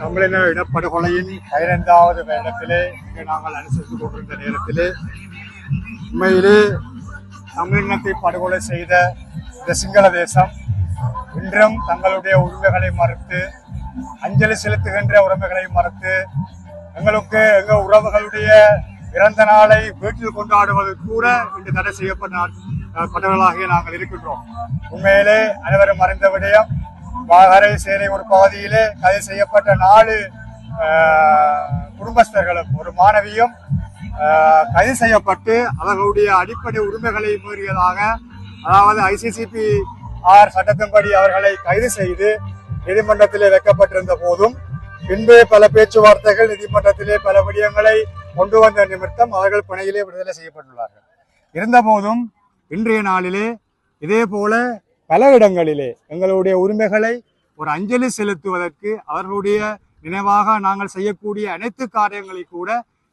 தமிழின இனப்படுகொலையின் பதினைந்தாவது வேடத்திலே இங்கு நாங்கள் அனுசரித்துக் கொண்டிருந்த நேரத்திலே உண்மையிலே தமிழினத்தை படுகொலை செய்த இந்த சிங்கள தேசம் இன்றும் தங்களுடைய உரிமைகளை மறுத்து அஞ்சலி செலுத்துகின்ற உரிமைகளை மறுத்து எங்களுக்கு எங்கள் உறவுகளுடைய பிறந்த நாளை வீட்டில் கொண்டாடுவது கூட இன்று தடை செய்யப்பட்ட பட்டவர்களாகிய நாங்கள் இருக்கின்றோம். உண்மையிலே அனைவரும் அறிந்த விடயம். வாகரை சேலை ஒரு பகுதியிலே கைது செய்யப்பட்ட நாலு குடும்பஸ்தர்களும் ஒரு மாணவியும் கைது செய்யப்பட்டு அவர்களுடைய அடிப்படை உரிமைகளை மீறியதாக அதாவது ஐசிசிபி ஆர் சட்டத்தின்படி அவர்களை கைது செய்து நீதிமன்றத்திலே வைக்கப்பட்டிருந்த போதும் பின்பு பல பேச்சுவார்த்தைகள் நீதிமன்றத்திலே பல விடயங்களை கொண்டு வந்த நிமித்தம் அவர்கள் பிணையிலே விடுதலை செய்யப்பட்டுள்ளார்கள். இருந்தபோதும் இன்றைய நாளிலே இதே போல பல இடங்களிலே எங்களுடைய உரிமைகளை ஒரு அஞ்சலி செலுத்துவதற்கு அவர்களுடைய நினைவாக நாங்கள் செய்யக்கூடிய அனைத்து காரியங்களை கூட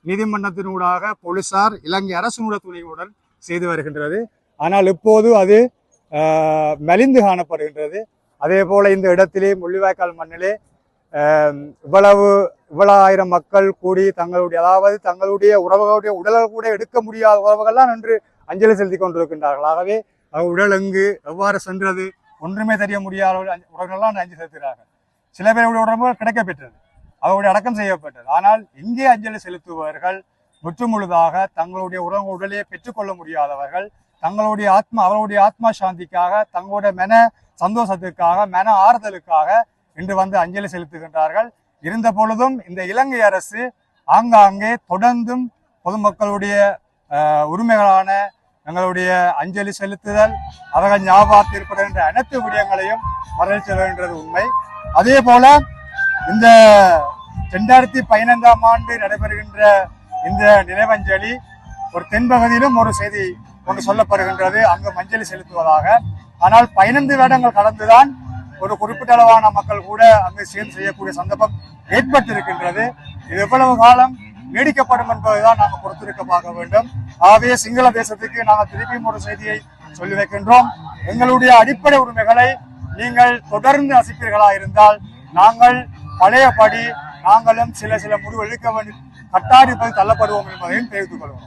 நீதிமன்றத்தினூடாக போலீசார் இலங்கை அரசினுடைய துணையுடன் செய்து வருகின்றது. ஆனால் இப்போது அது மலிந்து காணப்படுகின்றது. அதே போல இந்த இடத்திலே முள்ளிவாய்க்கால் மண்ணிலே இவ்வளவு இவ்வளவு ஆயிரம் மக்கள் கூடி தங்களுடைய அதாவது தங்களுடைய உறவுகளுடைய உடல்கள் கூட எடுக்க முடியாத உறவுகள்லாம் நின்று அஞ்சலி செலுத்தி கொண்டிருக்கின்றார்கள் ஆகவே உடல் எங்கு எவ்வாறு சென்றது ஒன்றுமே தெரிய முடியாத உடல்கள்லாம் அஞ்சலி செலுத்துகிறார்கள். சில பேருடைய உடம்புகள் கிடைக்கப்பெற்றது. அவருடைய அடக்கம் செய்யப்பட்டது. ஆனால் இங்கே அஞ்சலி செலுத்துபவர்கள் முற்றுமுழுதாக தங்களுடைய உடம்பு உடலையே பெற்றுக்கொள்ள முடியாதவர்கள் தங்களுடைய ஆத்மா அவருடைய ஆத்மா சாந்திக்காக தங்களுடைய மன சந்தோஷத்திற்காக மன ஆறுதலுக்காக இன்று வந்து அஞ்சலி செலுத்துகின்றார்கள். இருந்த பொழுதும் இந்த இலங்கை அரசு ஆங்காங்கே தொடர்ந்தும் பொதுமக்களுடைய உரிமைகளான எங்களுடைய அஞ்சலி செலுத்துதல் அவர்கள் ஞாபகத்தில் என்ற அனைத்து விடயங்களையும் வரவேற்று வருகின்றது உண்மை. அதே போல இந்த ரெண்டாயிரத்தி பதினைந்தாம் ஆண்டு நடைபெறுகின்ற இந்த நினைவஞ்சலி ஒரு தென்பகுதியிலும் ஒரு செய்தி ஒன்று சொல்லப்படுகின்றது அங்கு மஞ்சளி செலுத்துவதாக. ஆனால் பதினைந்து வருடங்கள் கடந்துதான் ஒரு குறிப்பிட்ட அளவான மக்கள் கூட அங்கு சேர்ந்து செய்யக்கூடிய சந்தர்ப்பம் ஏற்பட்டிருக்கின்றது. இது எவ்வளவு காலம் நீடிக்கப்படும் என்பதுதான் நாங்கள் பொறுத்திருக்க பார்க்க வேண்டும். ஆகவே சிங்கள தேசத்துக்கு நாங்கள் திருப்பியும் ஒரு செய்தியை சொல்லி வைக்கின்றோம். எங்களுடைய அடிப்படை உரிமைகளை நீங்கள் தொடர்ந்து அசிப்பீர்களா இருந்தால் நாங்கள் பழையபடி நாங்களும் சில சில முடிவு எடுக்க வேண்டி கட்டாயப்படி தள்ளப்படுவோம் என்பதையும் தெரிவித்துக் கொள்வோம்